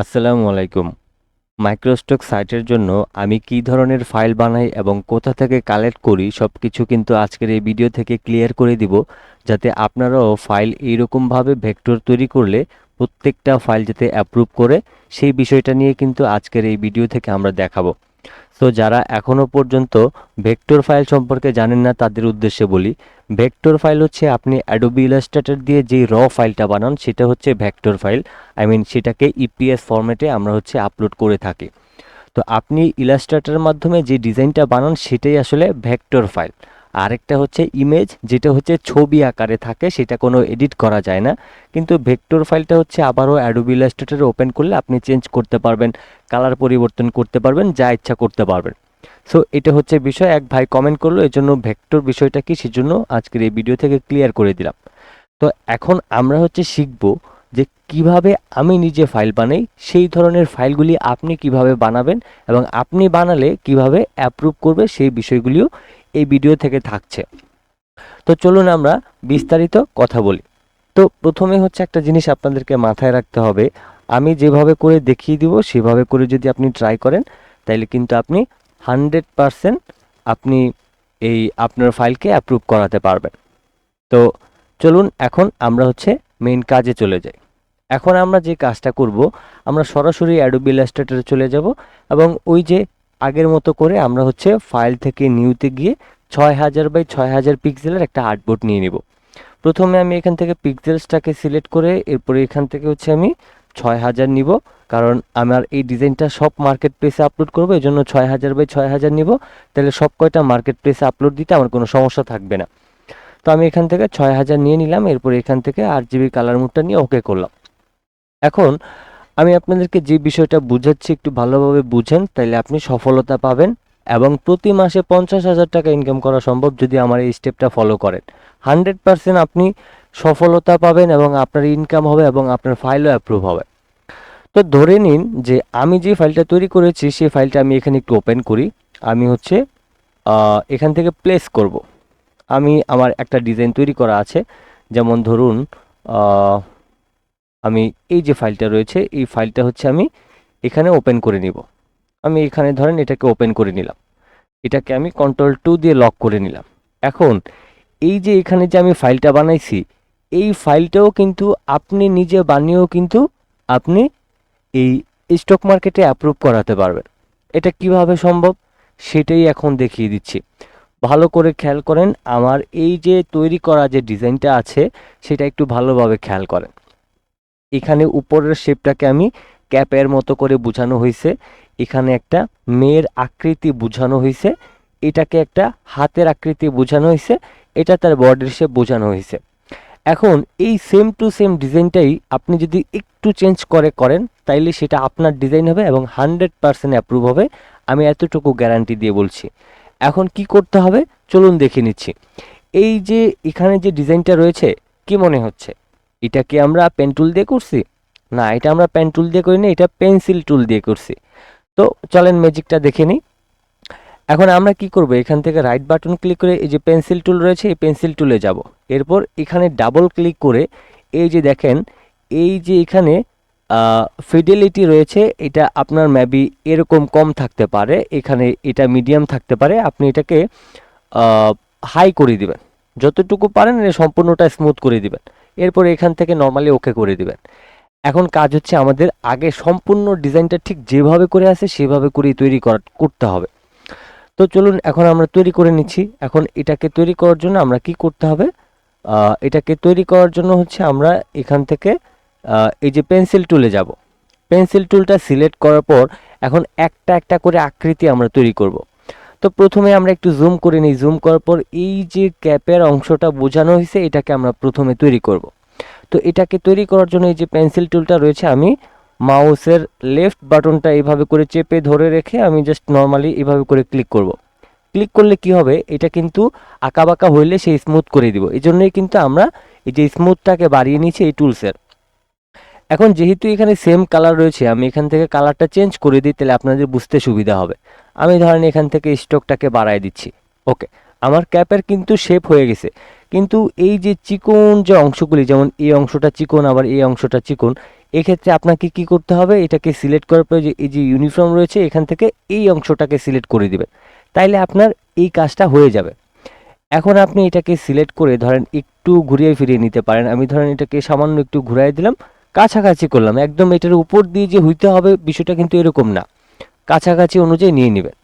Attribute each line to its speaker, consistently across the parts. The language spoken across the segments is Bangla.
Speaker 1: আসসালামু আলাইকুম। মাইক্রোস্টক সাইটের জন্য আমি কি ধরনের ফাইল বানাই এবং কোথা থেকে কালেক্ট করি সব কিছু কিন্তু আজকের এই ভিডিও থেকে ক্লিয়ার করে দিব, যাতে আপনারাও ফাইল এইরকমভাবে ভেক্টর তৈরি করলে প্রত্যেকটা ফাইল যাতে অ্যাপ্রুভ করে, সেই বিষয়টা নিয়ে কিন্তু আজকের এই ভিডিও থেকে আমরা দেখাবো। তো যারা এখনও পর্যন্ত ভেক্টর ফাইল সম্পর্কে জানেন না, তাদের উদ্দেশ্যে বলি ভেক্টর ফাইল হচ্ছে আপনি অ্যাডোবি ইলাস্ট্রেটর দিয়ে যেই র ফাইলটা বানান, সেটা হচ্ছে ভেক্টর ফাইল আই মিন সেটাকে ইপিএস ফরম্যাটে আমরা হচ্ছে আপলোড করে থাকি। তো আপনি ইলাস্ট্রেটরের মাধ্যমে যে ডিজাইনটা বানান, সেটাই আসলে ভেক্টর ফাইল আরেকটা হচ্ছে ইমেজ যেটা হচ্ছে ছবি আকারে থাকে, সেটা কোনো এডিট করা যায় না। কিন্তু ভেক্টর ফাইলটা হচ্ছে আবারও অ্যাডোবি ইলাস্ট্রেটরে ওপেন করলে আপনি চেঞ্জ করতে পারবেন কালার পরিবর্তন করতে পারবেন, যা ইচ্ছা করতে পারবেন। সো এটা হচ্ছে বিষয়, এক ভাই কমেন্ট করল এর জন্য ভেক্টর বিষয়টা কি, সেজন্য আজকের এই ভিডিও থেকে ক্লিয়ার করে দিলাম। তো এখন আমরা হচ্ছে শিখব যে কীভাবে আমি নিজে ফাইল বানাই, সেই ধরনের ফাইলগুলি আপনি কীভাবে বানাবেন এবং আপনি বানালে কীভাবে অ্যাপ্রুভ করবে, সেই বিষয়গুলিও এই ভিডিও থেকে থাকছে। তো চলুন আমরা বিস্তারিত কথা বলি। তো প্রথমে হচ্ছে একটা জিনিস আপনাদেরকে মাথায় রাখতে হবে। আমি যেভাবে করে দেখিয়ে দিব, সেভাবে করে যদি আপনি ট্রাই করেন তাহলে কিন্তু আপনি হান্ড্রেড পারসেন্ট আপনি এই আপনার ফাইলকে অ্যাপ্রুভ করাতে পারবেন। তো চলুন এখন আমরা হচ্ছে মেইন কাজে চলে যাই। এখন আমরা যে কাজটা করব, আমরা সরাসরি অ্যাডোবি ইলাস্ট্রেটরে চলে যাব এবং ওই যে আগের মতো করে আমরা হচ্ছে ফাইল থেকে নিউতে গিয়ে ছয় হাজার বাই ছয় হাজার পিক্সেলের একটা আর্টবোর্ড নিয়ে নিব। প্রথমে আমি এখান থেকে পিক্সেলসটাকে সিলেক্ট করে এরপরে এখান থেকে হচ্ছে আমি ছয় হাজার নিব, কারণ আমার এই ডিজাইনটা সব মার্কেট প্লেসে আপলোড করব এই জন্য ছয় হাজার বাই ছয় হাজার নিব। তাহলে সব কয়টা মার্কেট প্লেসে আপলোড দিতে আমার কোনো সমস্যা থাকবে না। তো আমি এখান থেকে ছয় হাজার নিয়ে নিলাম, এরপর এখান থেকে আট জিবি কালার মুডটা নিয়ে ওকে করলাম। এখন আমি আপনাদেরকে যে বিষয়টা বুঝাচ্ছি, একটু ভালোভাবে বুঝেন, তাইলে আপনি সফলতা পাবেন এবং প্রতি মাসে পঞ্চাশ হাজার টাকা ইনকাম করা সম্ভব যদি আমার এই স্টেপটা ফলো করেন। হান্ড্রেড পারসেন্ট আপনি সফলতা পাবেন এবং আপনার ইনকাম হবে এবং আপনার ফাইলও অ্যাপ্রুভ হবে। তো ধরে নিন যে আমি যে ফাইলটা তৈরি করেছি সেই ফাইলটা আমি এখানে একটু ওপেন করি। আমি হচ্ছে এখান থেকে প্লেস করব। আমি আমার একটা ডিজাইন তৈরি করা আছে। যেমন ধরুন আমি এই যে ফাইলটা রয়েছে, এই ফাইলটা হচ্ছে আমি এখানে ওপেন করে নিব। আমি এখানে ধরেন এটাকে ওপেন করে নিলাম। এটাকে আমি কন্ট্রোল টু দিয়ে লক করে নিলাম। এখন এই যে এখানে যে আমি ফাইলটা বানাইছি, এই ফাইলটাও কিন্তু আপনি নিজে বানিয়েও কিন্তু আপনি এই স্টক মার্কেটে অ্যাপ্রুভ করাতে পারবেন। এটা কীভাবে সম্ভব? সেটাই এখন দেখিয়ে দিচ্ছি। ভালো করে খেয়াল করেন, আমার এই যে তৈরি করা যে ডিজাইনটা আছে, সেটা একটু ভালোভাবে খেয়াল করেন। এখানে উপরের শেপটাকে আমি ক্যাপের মতো করে বোঝানো হয়েছে। এখানে একটা মেয়ের আকৃতি বোঝানো হয়েছে। এটাকে একটা হাতের আকৃতি বোঝানো হয়েছে। এটা তার বডির শেপ বোঝানো হয়েছে। এখন এই সেম টু সেম ডিজাইনটাই আপনি যদি একটু চেঞ্জ করে, করেন, তাইলে সেটা আপনার ডিজাইন হবে এবং হান্ড্রেড পারসেন্ট অ্যাপ্রুভ হবে। আমি এতটুকু গ্যারান্টি দিয়ে বলছি। এখন কি করতে হবে? চলুন দেখে নিচ্ছি। এই যে এখানে যে ডিজাইনটা রয়েছে, কি মনে হচ্ছে? এটা কি আমরা পেন টুল দিয়ে করছি? না, এটা আমরা পেন টুল দিয়ে করিনি, এটা পেন্সিল টুল দিয়ে করছি। তো চলেন ম্যাজিকটা দেখে নিই। এখন আমরা কি করব? এখান থেকে রাইট বাটন ক্লিক করে এই যে পেন্সিল টুল রয়েছে, এই পেন্সিল টুলে যাব। এরপর এখানে ডাবল ক্লিক করে এই যে দেখেন, এই যে এখানে ফিডেলিটি রয়েছে, এটা আপনার ম্যাবি এরকম কম থাকতে পারে, এখানে এটা মিডিয়াম থাকতে পারে, আপনি এটাকে হাই করে দিবেন। যতটুকু পারেন সম্পূর্ণটা স্মুথ করে দিবেন। এরপর এখান থেকে নর্মালি ওকে করে দিবেন। এখন কাজ হচ্ছে আমাদের আগে সম্পূর্ণ ডিজাইনটা ঠিক যেভাবে করে আছে, সেভাবে করেই তৈরি করা, করতে হবে। তো চলুন এখন আমরা তৈরি করে নিচ্ছি। এখন এটাকে তৈরি করার জন্য আমরা কি করতে হবে? এটাকে তৈরি করার জন্য হচ্ছে আমরা এখান থেকে এই যে পেন্সিল টুলে যাব। পেন্সিল টুলটা সিলেক্ট করার পর এখন একটা একটা করে আকৃতি আমরা তৈরি করব। তো প্রথমে আমরা একটু জুম করে নিই। জুম করার পর এই যে ক্যাপের অংশটা বোঝানো হয়েছে, এটাকে আমরা প্রথমে তৈরি করব। তো এটাকে তৈরি করার জন্য এই যে পেন্সিল টুলটা রয়েছে, আমি মাউসের লেফট বাটনটা এইভাবে করে চেপে ধরে রেখে আমি জাস্ট নর্মালি এইভাবে করে ক্লিক করব। ক্লিক করলে কি হবে? এটা কিন্তু আঁকাবাঁকা হইলে সেই স্মুথ করে দিব। এই জন্যই কিন্তু আমরা এই যে স্মুথটাকে বাড়িয়ে নিয়েছি এই টুলসের এখন যেহেতু এখানে সেম কালার রয়েছে, আমি এখান থেকে কালারটা চেঞ্জ করে দিই, তাহলে আপনাদের বুঝতে সুবিধা হবে। আমি ধরেন এখান থেকে স্টকটাকে বাড়ায় দিচ্ছি। ওকে আমার ক্যাপের কিন্তু শেপ হয়ে গেছে। কিন্তু এই যে চিকন যে অংশগুলি, যেমন এই অংশটা চিকন, আবার এই অংশটা চিকন, এক্ষেত্রে আপনাকে কি করতে হবে? এটাকে সিলেক্ট করার পরে যে, এই যে ইউনিফর্ম রয়েছে, এখান থেকে এই অংশটাকে সিলেক্ট করে দিবেন। তাইলে আপনার এই কাজটা হয়ে যাবে। এখন আপনি এটাকে সিলেক্ট করে ধরেন একটু ঘুরিয়ে ফিরিয়ে নিতে পারেন। আমি ধরেন এটাকে সামান্য একটু ঘুরাই দিলাম। কাছাকাছি করলাম। একদম এটার উপর দিয়ে যে হইতে হবে বিষয়টা কিন্তু এরকম না। কাছাকাছি অনুযায়ী নিয়ে নেবেন।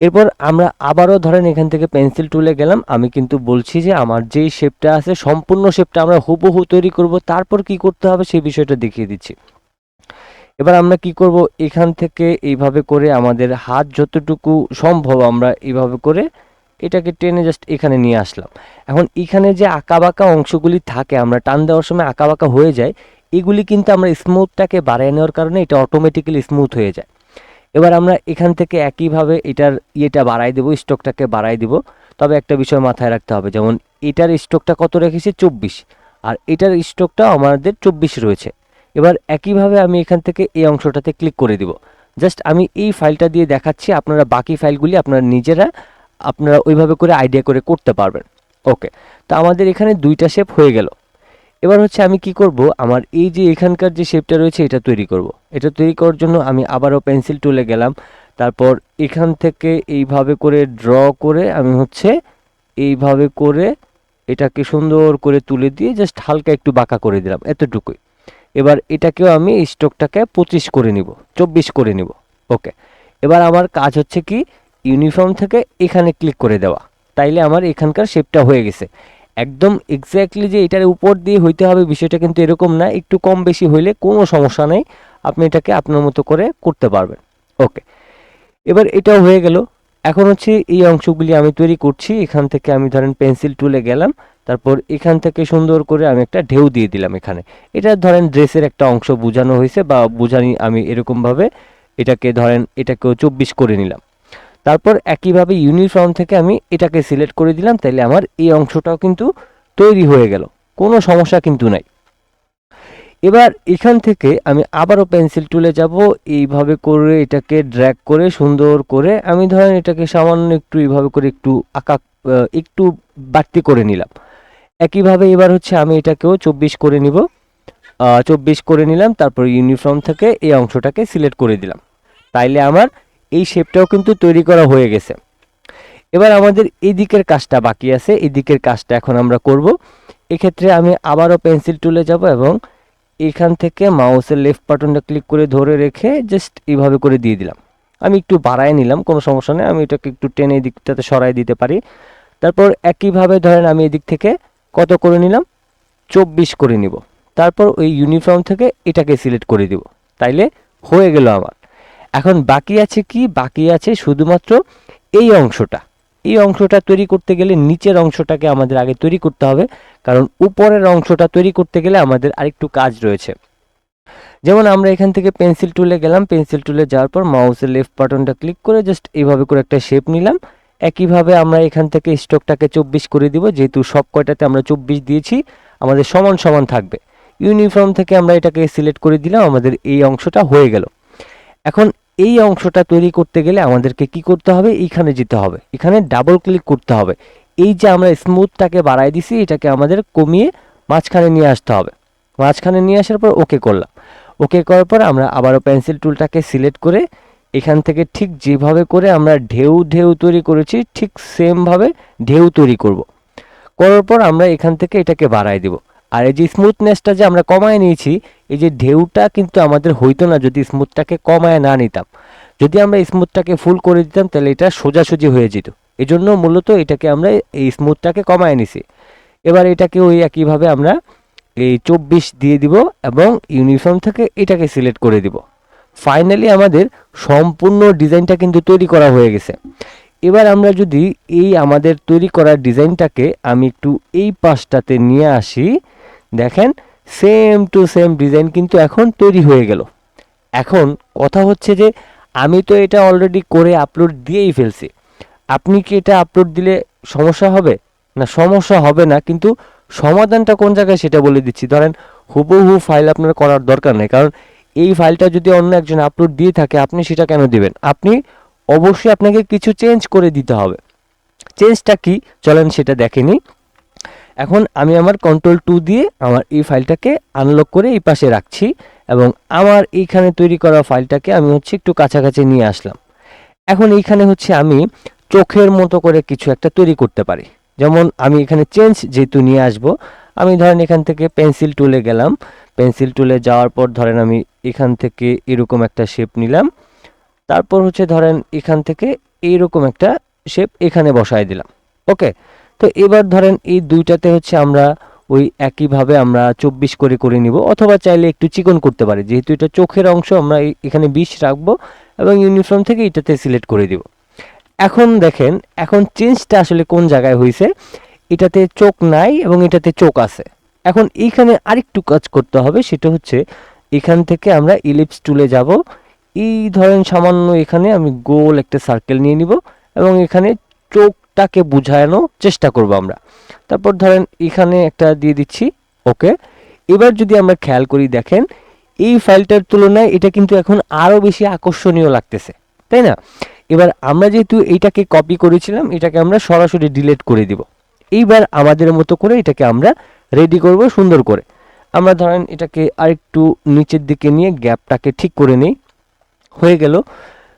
Speaker 1: এরপর আমরা আবারও ধরেন এখান থেকে পেন্সিল টুলে গেলাম। আমি কিন্তু বলছি যে আমার যেই শেপটা আছে, সম্পূর্ণ শেপটা আমরা হুবহু তৈরি করব। তারপর কি করতে হবে সেই বিষয়টা দেখিয়ে দিচ্ছি। এবার আমরা কি করব? এখান থেকে এইভাবে করে আমাদের হাত যতটুকু সম্ভব আমরা এইভাবে করে এটাকে টেনে জাস্ট এখানে নিয়ে আসলাম। এখন এখানে যে আঁকাবাঁকা অংশগুলি থাকে, আমরা টান দেওয়ার সময় আঁকাবাঁকা হয়ে যায় এগুলি কিন্তু আমরা স্মুথটাকে বাড়িয়ে নেওয়ার কারণে এটা অটোমেটিক্যালি স্মুথ হয়ে যায়। এবার আমরা এখান থেকে একইভাবে এটার ইয়েটা বাড়াই দেবো, স্টকটাকে বাড়াই দিব। তবে একটা বিষয় মাথায় রাখতে হবে, যেমন এটার স্টকটা কত রেখেছি? চব্বিশ। আর এটার স্টকটা আমাদের চব্বিশ রয়েছে। এবার একইভাবে আমি এখান থেকে এই অংশটাতে ক্লিক করে দিব। জাস্ট আমি এই ফাইলটা দিয়ে দেখাচ্ছি, আপনারা বাকি ফাইলগুলি আপনারা নিজেরা, আপনারা ওইভাবে করে আইডিয়া করে করতে পারবেন। ওকে, তো আমাদের এখানে দুইটা শেপ হয়ে গেল। এবার হচ্ছে আমি কি করব? আমার এই যে এখানকার যে শেপটা রয়েছে, এটা তৈরি করব। এটা তৈরি করার জন্য আমি আবারও পেন্সিল টুলে গেলাম। তারপর এখান থেকে এইভাবে করে ড্র করে আমি হচ্ছে এইভাবে করে এটাকে সুন্দর করে তুলে দিয়ে জাস্ট হালকা একটু বাঁকা করে দিলাম, এতটুকুই। এবার এটাকেও আমি স্টকটাকে পঁচিশ করে নিব, চব্বিশ করে নিব। ওকে। এবার আমার কাজ হচ্ছে কি ইউনিফর্ম থেকে এখানে ক্লিক করে দেওয়া। তাইলে আমার এখানকার শেপটা হয়ে গেছে। একদম এক্স্যাক্টলি যে এটার উপর দিয়ে হইতে হবে বিষয়টা কিন্তু এরকম না। একটু কম বেশি হইলে কোনো সমস্যা নেই। আপনি এটাকে আপনার মতো করে করতে পারবেন। ওকে এবার এটাও হয়ে গেল। এখন হচ্ছে এই অংশগুলি আমি তৈরি করছি। এখান থেকে আমি ধরেন পেন্সিল টুলে গেলাম। তারপর এখান থেকে সুন্দর করে আমি একটা ঢেউ দিয়ে দিলাম এখানে। এটা ধরেন ড্রেসের একটা অংশ বোঝানো হয়েছে বা বোঝানি আমি এরকমভাবে এটাকে ধরেন এটাকেও চব্বিশ করে নিলাম। তারপর একইভাবে ইউনিফর্ম থেকে আমি এটাকে সিলেক্ট করে দিলাম, তাইলে আমার এই অংশটাও কিন্তু তৈরি হয়ে গেল। কোনো সমস্যা কিন্তু নাই। এবার এখান থেকে আমি আবারও পেন্সিল টুলে যাব, এইভাবে করে এটাকে ড্র্যাগ করে, সুন্দর করে আমি ধরেন এটাকে সামান্য একটু এইভাবে করে একটু আঁকা একটু বাড়তি করে নিলাম। একইভাবে এবার হচ্ছে আমি এটাকেও চব্বিশ করে নিব। চব্বিশ করে নিলাম, তারপর ইউনিফর্ম থেকে এই অংশটাকে সিলেক্ট করে দিলাম। তাইলে আমার এই শেপটাও কিন্তু তৈরি করা হয়ে গেছে। এবার আমাদের এই দিকের কাজটা বাকি আছে, এই দিকের কাজটা এখন আমরা করব। এক্ষেত্রে আমি আবারও পেন্সিল টুলে যাব এবং এখান থেকে মাউসের লেফট বাটনটা ক্লিক করে ধরে রেখে জাস্ট এইভাবে করে দিয়ে দিলাম। আমি একটু বাড়ায় নিলাম, কোনো সমস্যা নেই, আমি এটাকে একটু টেনে দিকটাতে সরাই দিতে পারি। তারপর একইভাবে ধরেন আমি এদিক থেকে কত করে নিলাম? চব্বিশ করে নিব। তারপর ওই ইউনিফর্ম থেকে এটাকে সিলেক্ট করে দিব। তাইলে হয়ে গেল আমার। এখন বাকি আছে কি? বাকি আছে শুধুমাত্র এই অংশটা। এই অংশটা তৈরি করতে গেলে নিচের অংশটাকে আমাদের আগে তৈরি করতে হবে, কারণ উপরের অংশটা তৈরি করতে গেলে আমাদের আরেকটু কাজ রয়েছে। যেমন আমরা এখান থেকে পেন্সিল টুলে গেলাম, পেন্সিল টুলে যাওয়ার পর মাউসের লেফট বাটনটা ক্লিক করে জাস্ট এইভাবে করে একটা শেপ নিলাম। একইভাবে আমরা এখান থেকে স্টকটাকে চব্বিশ করে দিব, যেহেতু সব কয়টাতে আমরা চব্বিশ দিয়েছি, আমাদের সমান সমান থাকবে। ইউনিফর্ম থেকে আমরা এটাকে সিলেক্ট করে দিলাম, আমাদের এই অংশটা হয়ে গেল। এখন এই অংশটা তৈরি করতে গেলে আমাদেরকে কি করতে হবে? এইখানে যেতে হবে। এখানে ডাবল ক্লিক করতে হবে। এই যে আমরা স্মুথটাকে বাড়াই দিছি, এটাকে আমাদের কমিয়ে মাঝখানে নিয়ে আসতে হবে। মাঝখানে নিয়ে আসার পর ওকে করলাম। ওকে করার পর আমরা আবারও পেন্সিল টুলটাকে সিলেক্ট করে এখান থেকে ঠিক যেভাবে করে আমরা ঢেউ ঢেউ তৈরি করেছি, ঠিক সেমভাবে ঢেউ তৈরি করব। করার পর আমরা এখান থেকে এটাকে বাড়াই দিব। আর এই যে স্মুথনেসটা যে আমরা কমায় নিয়েছি, এই যে ঢেউটা কিন্তু আমাদের হইতো না যদি স্মুথটাকে কমায় না নিতাম। যদি আমরা স্মুথটাকে ফুল করে দিতাম, তাহলে এটা সোজাসুজি হয়ে যেত। এই জন্য মূলত এটাকে আমরা এই স্মুথটাকে কমায় নিছি। এবার এটাকে ওই একইভাবে আমরা এই চব্বিশ দিয়ে দিব এবং ইউনিফর্ম থেকে এটাকে সিলেক্ট করে দিব। ফাইনালি আমাদের সম্পূর্ণ ডিজাইনটা কিন্তু তৈরি করা হয়ে গেছে। এবার আমরা যদি এই আমাদের তৈরি করা ডিজাইনটাকে আমি একটু এই পাশটাতে নিয়ে আসি। দেখেন সেম টু সেম ডিজাইন কিন্তু এখন তৈরি হয়ে গেল। এখন কথা হচ্ছে যে, আমি তো এটা অলরেডি করে আপলোড দিয়েই ফেলছি। আপনি কি এটা আপলোড দিলে সমস্যা হবে? না, সমস্যা হবে না, কিন্তু সমাধানটা কোন জায়গায় সেটা বলে দিচ্ছি। ধরেন, হুবহু ফাইল আপনার করার দরকার নেই, কারণ এই ফাইলটা যদি অন্য একজন আপলোড দিয়ে থাকে, আপনি সেটা কেন দিবেন? আপনি অবশ্যই আপনাকে কিছু চেঞ্জ করে দিতে হবে। চেঞ্জটা কি? চলেন সেটা দেখেনি এখন আমি আমার কন্ট্রোল টু দিয়ে আমার এই ফাইলটাকে আনলক করে এই পাশে রাখছি এবং আমার এইখানে তৈরি করা ফাইলটাকে আমি হচ্ছে একটু কাছাকাছি নিয়ে আসলাম। এখন এইখানে হচ্ছে আমি চোখের মতো করে কিছু একটা তৈরি করতে পারি। যেমন আমি এখানে চেঞ্জ যেহেতু নিয়ে আসব, আমি ধরেন এখান থেকে পেন্সিল টুলে গেলাম। পেন্সিল টুলে যাওয়ার পর ধরেন আমি এখান থেকে এরকম একটা শেপ নিলাম। তারপর হচ্ছে ধরেন এখান থেকে এইরকম একটা শেপ এখানে বসায় দিলাম। ওকে তো এবার ধরেন এই দুইটাতে হচ্ছে আমরা ওই একইভাবে আমরা চব্বিশ করে করে নিব, অথবা চাইলে একটু চিকন করতে পারি। যেহেতু এটা চোখের অংশ, আমরা এখানে বিশ রাখব এবং ইউনিফর্ম থেকে এটাতে সিলেক্ট করে দিব। এখন দেখেন, এখন চেঞ্জটা আসলে কোন জায়গায় হয়েছে এটাতে চোখ নাই এবং এটাতে চোখ আছে। এখন এইখানে আরেকটু কাজ করতে হবে, সেটা হচ্ছে এখান থেকে আমরা ইলিপস টুলে যাব। এই ধরেন সামান্য এখানে আমি গোল একটা সার্কেল নিয়ে নিব এবং এখানে চোখটাকে বুঝানোর চেষ্টা করব আমরা। তারপর ধরেন এখানে একটা দিয়ে দিচ্ছি, ওকে। এবার যদি আমরা খেয়াল করি, দেখেন, এই ফাইলটার তুলনায় এটা কিন্তু এখন আরও বেশি আকর্ষণীয় লাগতেছে, তাই না? এবার আমরা যেহেতু এইটাকে কপি করেছিলাম, এটাকে আমরা সরাসরি ডিলিট করে দিব। এইবার আমাদের মতো করে এটাকে আমরা রেডি করব সুন্দর করে। আমরা ধরেন এটাকে আরেকটু নিচের দিকে নিয়ে গ্যাপটাকে ঠিক করে নিই। হয়ে গেল।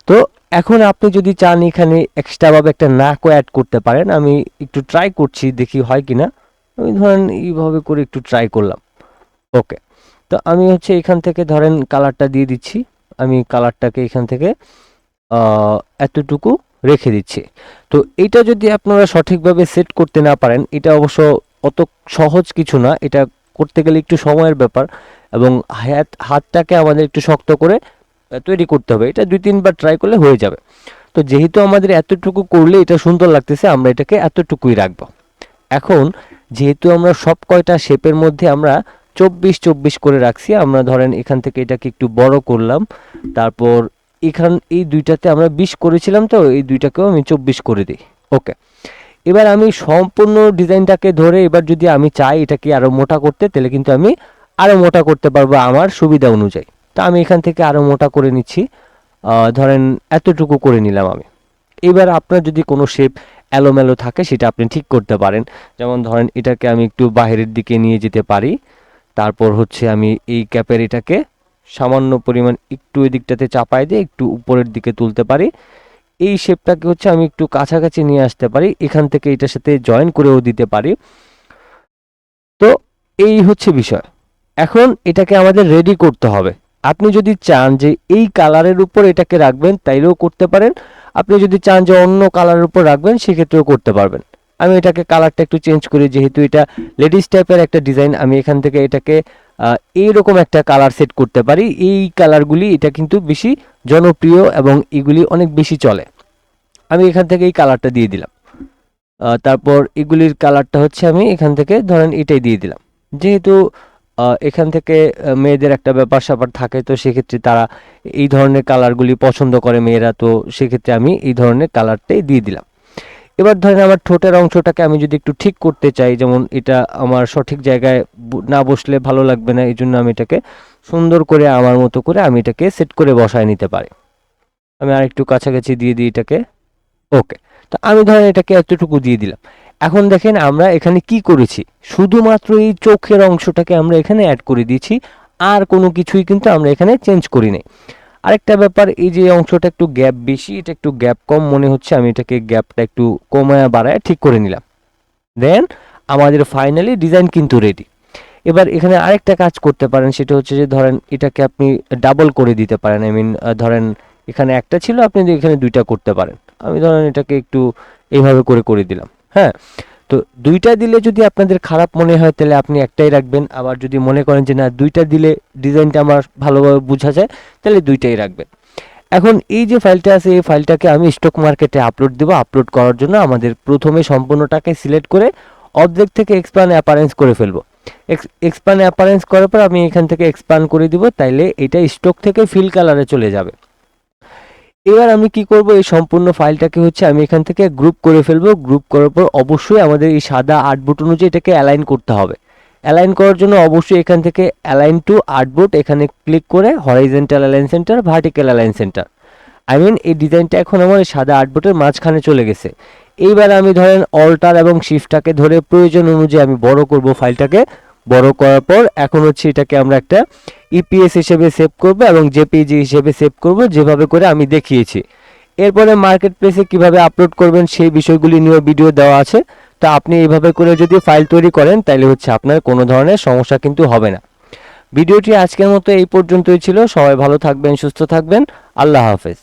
Speaker 1: তো এখন আপনি যদি চান এখানে এক্সট্রাভাবে একটা নাকও অ্যাড করতে পারেন, আমি একটু ট্রাই করছি, দেখি হয় কি না আমি ধরেন এইভাবে করে একটু ট্রাই করলাম। ওকে তো আমি হচ্ছে এখান থেকে ধরেন কালারটা দিয়ে দিচ্ছি। আমি কালারটাকে এখান থেকে এতটুকু রেখে দিচ্ছি। তো এটা যদি আপনারা সঠিকভাবে সেট করতে না পারেন, এটা অবশ্য অত সহজ কিছু না। এটা করতে গেলে একটু সময়ের ব্যাপার এবং হাত, হাতটাকে আমাদের একটু শক্ত করে তৈরি করতে হবে। এটা দুই তিনবার ট্রাই করলে হয়ে যাবে। তো যেহেতু আমাদের এতটুকু করলে এটা সুন্দর লাগতেছে, আমরা এটাকে এতটুকুই রাখব। এখন যেহেতু আমরা সব কয়টা শেপের মধ্যে আমরা চব্বিশ চব্বিশ করে রাখছি, আমরা ধরেন এখান থেকে এটাকে একটু বড় করলাম, তারপর এখান, এই দুইটাতে আমরা বিশ করেছিলাম তো, এই দুইটাকেও আমি চব্বিশ করে দিই। ওকে এবার আমি সম্পূর্ণ ডিজাইনটাকে ধরে এবার যদি আমি চাই এটাকে আরও মোটা করতে, তাহলে কিন্তু আমি আরও মোটা করতে পারব আমার সুবিধা অনুযায়ী। তা আমি এখান থেকে আরও মোটা করে নিচ্ছি। ধরেন এতটুকু করে নিলাম আমি। এবার আপনার যদি কোনো শেপ এলোমেলো থাকে, সেটা আপনি ঠিক করতে পারেন। যেমন ধরেন এটাকে আমি একটু বাইরের দিকে নিয়ে যেতে পারি। তারপর হচ্ছে আমি এই ক্যাপের এটাকে সামান্য পরিমাণ একটু এই দিকটাতে চাপায় দিয়ে একটু উপরের দিকে তুলতে পারি। এই শেপটাকে হচ্ছে আমি একটু কাছাকাছি নিয়ে আসতে পারি। এখান থেকে এটার সাথে জয়েন করেও দিতে পারি। তো এই হচ্ছে বিষয়। এখন এটাকে আমাদের রেডি করতে হবে। আপনি যদি চান যে এই কালারের উপর এটাকে রাখবেন, তাইলেও করতে পারেন। আপনি যদি চান যে অন্য কালারের উপর রাখবেন, সেক্ষেত্রেও করতে পারবেন। আমি এটাকে কালারটা একটু চেঞ্জ করি, যেহেতু এটা লেডিস টাইপের একটা ডিজাইন, আমি এখান থেকে এটাকে এইরকম একটা কালার সেট করতে পারি। এই কালারগুলি, এটা কিন্তু বেশি জনপ্রিয় এবং এগুলি অনেক বেশি চলে। আমি এখান থেকে এই কালারটা দিয়ে দিলাম। তারপর এগুলির কালারটা হচ্ছে আমি এখান থেকে ধরেন এটাই দিয়ে দিলাম। যেহেতু এখান থেকে মেয়েদের একটা ব্যাপার স্যাপার থাকে, তো সেক্ষেত্রে তারা এই ধরনের কালারগুলি পছন্দ করে মেয়েরা, তো সেক্ষেত্রে আমি এই ধরনের কালারটাই দিয়ে দিলাম। এবার ধরেন আমার ঠোঁটের অংশটাকে আমি যদি একটু ঠিক করতে চাই, যেমন এটা আমার সঠিক জায়গায় না বসলে ভালো লাগবে না এই জন্য আমি এটাকে সুন্দর করে আমার মতো করে আমি এটাকে সেট করে বসায় নিতে পারি। আমি আর একটু কাছাকাছি দিয়ে দিই এটাকে। ওকে, তো আমি ধরেন এটাকে এতটুকু দিয়ে দিলাম। এখন দেখেন আমরা এখানে কি করেছি? শুধুমাত্র এই চোখের অংশটাকে আমরা এখানে অ্যাড করে দিয়েছি, আর কোনো কিছুই কিন্তু আমরা এখানে চেঞ্জ করি নাই আরেকটা ব্যাপার, এই যে অংশটা একটু গ্যাপ বেশি, এটা একটু গ্যাপ কম, মনে হচ্ছে আমি এটাকে গ্যাপটা একটু কমায় বাড়ায় ঠিক করে নিলাম। দেন আমাদের ফাইনালি ডিজাইন কিন্তু রেডি এবার এখানে আরেকটা কাজ করতে পারেন, সেটা হচ্ছে যে ধরেন এটাকে আপনি ডাবল করে দিতে পারেন। আই মিন ধরেন এখানে একটা ছিল, আপনি এখানে দুইটা করতে পারেন। আমি ধরেন এটাকে একটু এইভাবে করে করে দিলাম। হ্যাঁ তো দুইটা দিলে যদি আপনাদের খারাপ মনে হয়, তাহলে আপনি একটাই রাখবেন। আবার যদি মনে করেন যে না, দুইটা দিলে ডিজাইনটা আমার ভালোভাবে বোঝা যায়, তাহলে দুইটাই রাখবেন। এখন এই যে ফাইলটা আছে, এই ফাইলটাকে আমি স্টক মার্কেটে আপলোড দেবো। আপলোড করার জন্য আমাদের প্রথমে সম্পূর্ণটাকে সিলেক্ট করে অবজেক্ট থেকে এক্সপ্যান্ড অ্যাপারেন্স করে ফেলব। এক্সপ্যান্ড অ্যাপারেন্স করার পর আমি এখান থেকে এক্সপ্যান্ড করে দিব, তাইলে এটা স্টক থেকে ফিল কালারে চলে যাবে। এবার আমি কি করব? এই সম্পূর্ণ ফাইলটাকে হচ্ছে আমি এখান থেকে গ্রুপ করে ফেলব। গ্রুপ করার পর অবশ্যই আমাদের এই সাদা আট বুট অনুযায়ী এটাকে অ্যালাইন করতে হবে। অ্যালাইন করার জন্য অবশ্যই এখান থেকে অ্যালাইন টু আট বুট এখানে ক্লিক করে horizontal align centre vertical align centre I mean এই ডিজাইনটা এখন আমার এই সাদা আট বুটের মাঝখানে চলে গেছে। এইবার আমি ধরেন অল্টার এবং শিফটটাকে ধরে প্রয়োজন অনুযায়ী আমি বড় করব ফাইলটাকে। বড় করার পর এখন হচ্ছে এটাকে আমরা একটা ইপিএস হিসেবে সেভ করব এবং জেপিজি হিসেবে সেভ করব, যেভাবে করে আমি দেখিয়েছি। এরপরে মার্কেট প্লেসে কীভাবে আপলোড করবেন সেই বিষয়গুলি নিয়ে ভিডিও দেওয়া আছে। তো আপনি এইভাবে করে যদি ফাইল তৈরি করেন তাহলে হচ্ছে আপনার কোনো ধরনের সমস্যা কিন্তু হবে না। ভিডিওটি আজকের মতো এই পর্যন্তই ছিল। সবাই ভালো থাকবেন, সুস্থ থাকবেন। আল্লাহ হাফেজ।